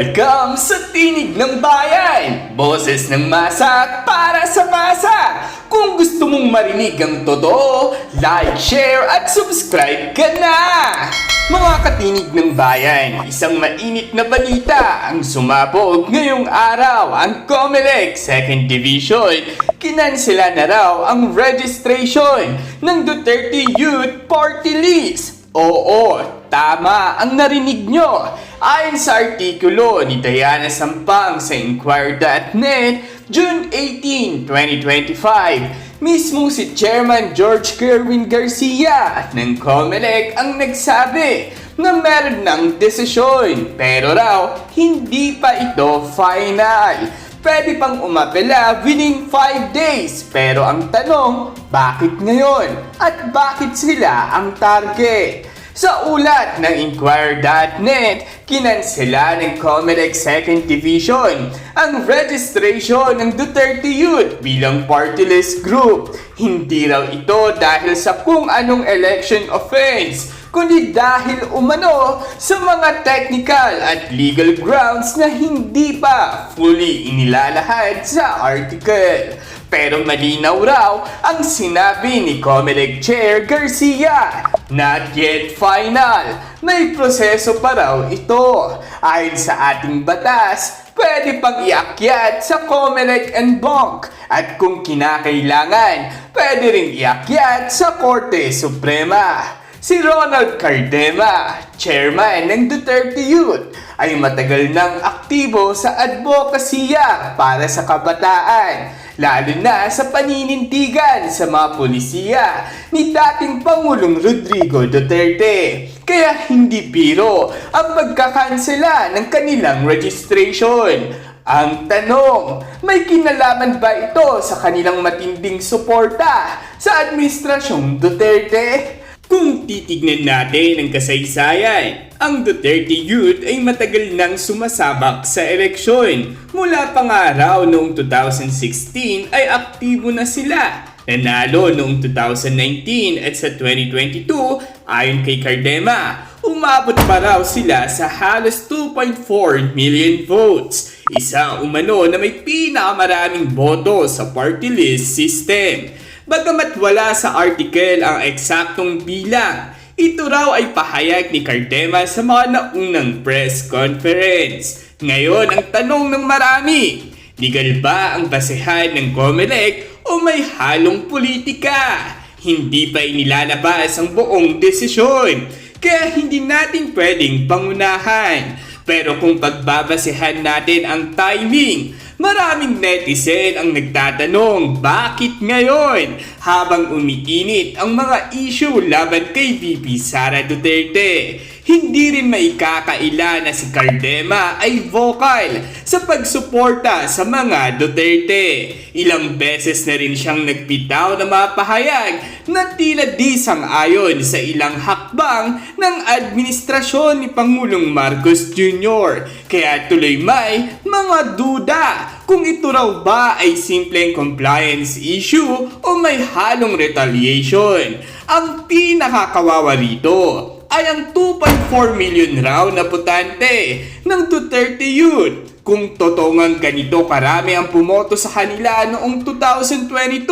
Welcome sa Tinig ng Bayan! Boses ng masa para sa masa! Kung gusto mong marinig ang totoo, like, share at subscribe ka na! Mga katinig ng bayan, isang mainit na balita ang sumabog ngayong araw ang COMELEC 2nd Division. Kinansela na raw ang registration ng Duterte Youth Party List. Oo, tama ang narinig nyo. Ayon sa artikulo ni Diana Sampang sa Inquirer.net, June 18, 2025, mismo si Chairman George Kerwin Garcia ng COMELEC ang nagsabi na meron ng desisyon pero raw hindi pa ito final. Pwede pang umapela within 5 days pero ang tanong, bakit ngayon? At bakit sila ang target? Sa ulat ng Inquirer.net, kinansela ng COMELEC 2nd Division ang registration ng Duterte Youth bilang party list group. Hindi raw ito dahil sa kung anong election offense, kundi dahil umano sa mga technical at legal grounds na hindi pa fully inilalahad sa article. Pero malinaw raw ang sinabi ni Comelec Chair Garcia. Not yet final. May proseso pa raw ito. Ayon sa ating batas, pwede pang iakyat sa Comelec and Bonk. At kung kinakailangan, pwede ring iakyat sa Korte Suprema. Si Ronald Cardema, chairman ng Duterte Youth, ay matagal nang aktibo sa advokasya para sa kabataan, lalo na sa paninindigan sa mga polisiya ni dating Pangulong Rodrigo Duterte. Kaya hindi biro ang pagkakansela ng kanilang registration. Ang tanong, may kinalaman ba ito sa kanilang matinding suporta sa Administrasyong Duterte? Kung titignan natin ang kasaysayan, ang Duterte Youth ay matagal nang sumasabak sa eleksyon. Mula pangaraw noong 2016 ay aktibo na sila. Nanalo noong 2019 at sa 2022 ayon kay Cardema, umabot pa raw sila sa halos 2.4 million votes. Isa umano na may pinakamaraming boto sa party list system. Bagamat wala sa article ang eksaktong bilang, ito raw ay pahayag ni Cardema sa mga naunang press conference. Ngayon ang tanong ng marami, legal ba ang basehan ng COMELEC o may halong politika? Hindi pa inilalabas ang buong desisyon, kaya hindi natin pwedeng pangunahan. Pero kung pagbabasehan natin ang timing, maraming netizen ang nagtatanong bakit ngayon habang umiinit ang mga issue laban kay VP Sara Duterte. Hindi rin maikakaila na si Cardema ay vocal sa pagsuporta sa mga Duterte. Ilang beses na rin siyang nagpitaw na mapahayag na tila di sang-ayon sa ilang hakbang ng administrasyon ni Pangulong Marcos Jr. Kaya tuloy may mga duda kung ito raw ba ay simpleng compliance issue o may halong retaliation. Ang pinakakawawa rito ay ang 2.4 million raw na botante ng Duterte Youth. Kung totongan ganito karami ang pumoto sa kanila noong 2022,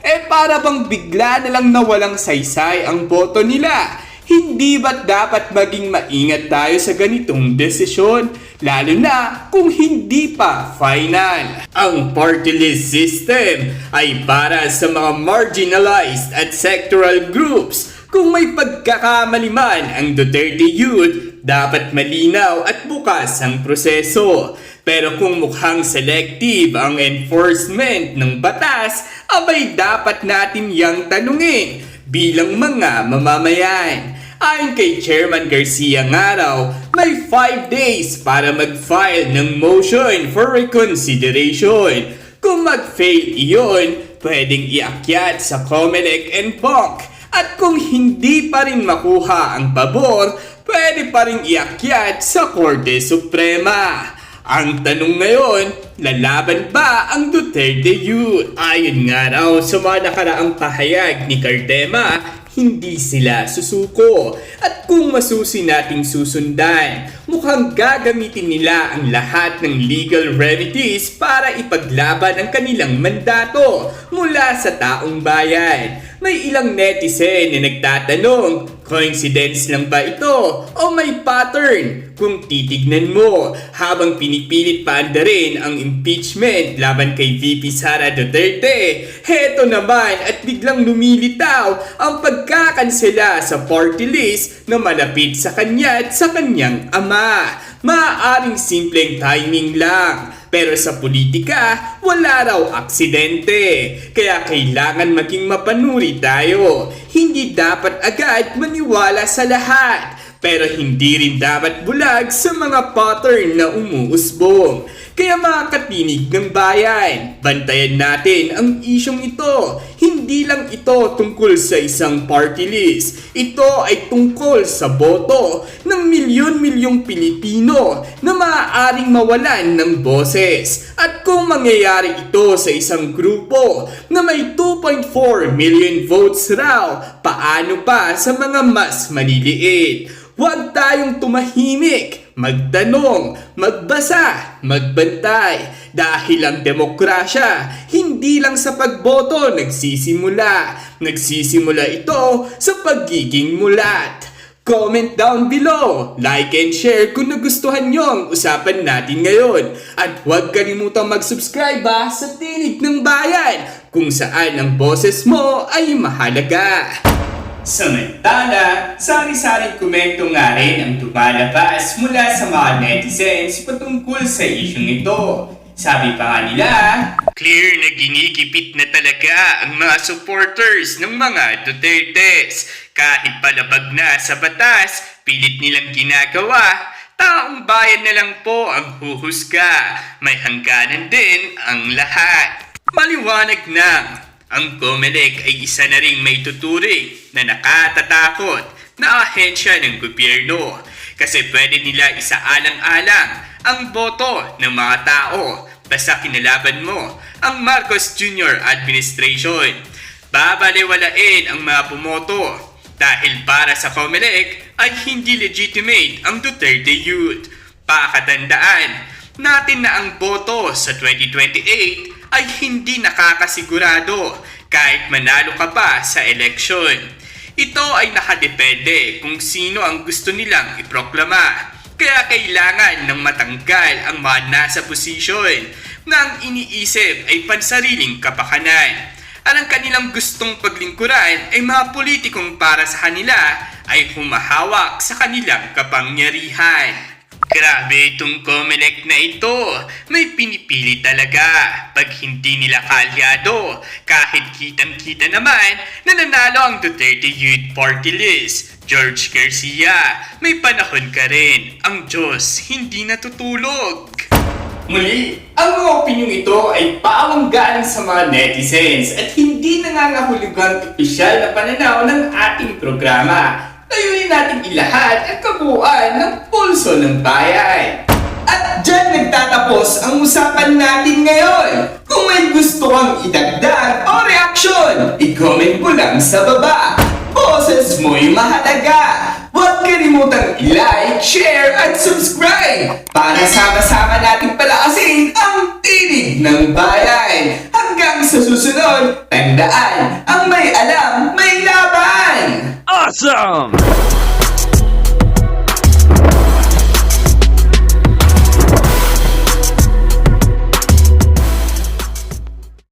eh para bang bigla na lang nawalang saysay ang boto nila. Hindi ba't dapat maging maingat tayo sa ganitong desisyon? Lalo na kung hindi pa final. Ang party list system ay para sa mga marginalized at sectoral groups kung may pagkakamali man ang Duterte Youth, dapat malinaw at bukas ang proseso. Pero kung mukhang selective ang enforcement ng batas, abay dapat natin yang tanungin bilang mga mamamayan. Ayon kay Chairman Garcia nga raw, may 5 days para mag-file ng motion for reconsideration. Kung mag-fail iyon, pwedeng iakyat sa Comelec and PONC at kung hindi pa rin makuha ang pabor, pwede pa rin iakyat sa Korte Suprema. Ang tanong ngayon, lalaban ba ang Duterte Youth? Ayon nga raw sa mga nakaraang pahayag ni Cardema, hindi sila susuko. At kung masusi nating susundan, mukhang gagamitin nila ang lahat ng legal remedies para ipaglaban ang kanilang mandato mula sa taong bayan. May ilang netizen na nagtatanong, coincidence lang ba ito o may pattern? Kung titignan mo, habang pinipilit paandarin ang impeachment laban kay VP Sara Duterte, heto naman at biglang lumilitaw ang pagkakansela sa party list na malapit sa kanya at sa kanyang ama. Maaaring simpleng timing lang. Pero sa politika, wala raw aksidente. Kaya kailangan maging mapanuri tayo. Hindi dapat agad maniwala sa lahat. Pero hindi rin dapat bulag sa mga pattern na umuusbong. Kaya mga katinig ng bayan, bantayan natin ang isyong ito. Hindi lang ito tungkol sa isang party list. Ito ay tungkol sa boto ng milyon-milyong Pilipino na maaaring mawalan ng boses. At kung mangyayari ito sa isang grupo na may 2.4 million votes raw, paano pa sa mga mas maliliit? Huwag tayong tumahimik, magtanong, magbasa, magbantay. Dahil ang demokrasya, hindi lang sa pagboto nagsisimula. Nagsisimula ito sa pagiging mulat. Comment down below, like and share kung nagustuhan nyo ang usapan natin ngayon. At huwag kalimutang mag-subscribe ha, sa Tinig ng Bayan kung saan ang boses mo ay mahalaga. Samantala, sari-saring komento nga rin ang tumalabas mula sa mga netizens patungkol sa isyong ito. Sabi pa nga nila, Clear na ginikipit na talaga ang mga supporters ng mga Dutertes. Kahit palabag na sa batas, pilit nilang ginagawa. Taong bayan na lang po ang huhusga. May hangganan din ang lahat. Maliwanag na ang COMELEC ay isa na ring may tuturing na nakatatakot na ahensya ng gobyerno kasi pwede nila isaalang-alang ang boto ng mga tao basta kinalaban mo ang Marcos Jr. administration. Babaliwalain ang mga bumoto dahil para sa COMELEC ay hindi legitimate ang Duterte Youth. Pakatandaan natin na ang boto sa 2028 ay hindi nakakasigurado kahit manalo ka pa sa eleksyon. Ito ay nakadepende kung sino ang gusto nilang iproklama. Kaya kailangan ng matanggal ang mga nasa posisyon na ang iniisip ay pansariling kapakanan. At ang kanilang gustong paglingkuran ay mga politikong para sa kanila ay humahawak sa kanilang kapangyarihan. Grabe itong Comelec na ito. May pinipili talaga. Pag hindi nila kalyado, kahit kitang-kita naman, nananalo ang Duterte Youth Party List. George Garcia, may panahon ka rin. Ang Diyos hindi natutulog. Muli, ang mga opinyong ito ay paawang galing sa mga netizens at hindi nangangahulugang opisyal na pananaw ng ating programa. Layunin natin ilahat ang kabuuan ng pulso ng bayan. At dyan nagtatapos ang usapan natin ngayon. Kung may gusto kang idagdag o reaksyon, i-comment mo lang sa baba. Boses mo'y mahalaga. Huwag kalimutang i-like, share, at subscribe para sama-sama nating palakasin ang tinig ng bayan. Hanggang sa susunod, tandaan, ang may alam, may laban! awesome!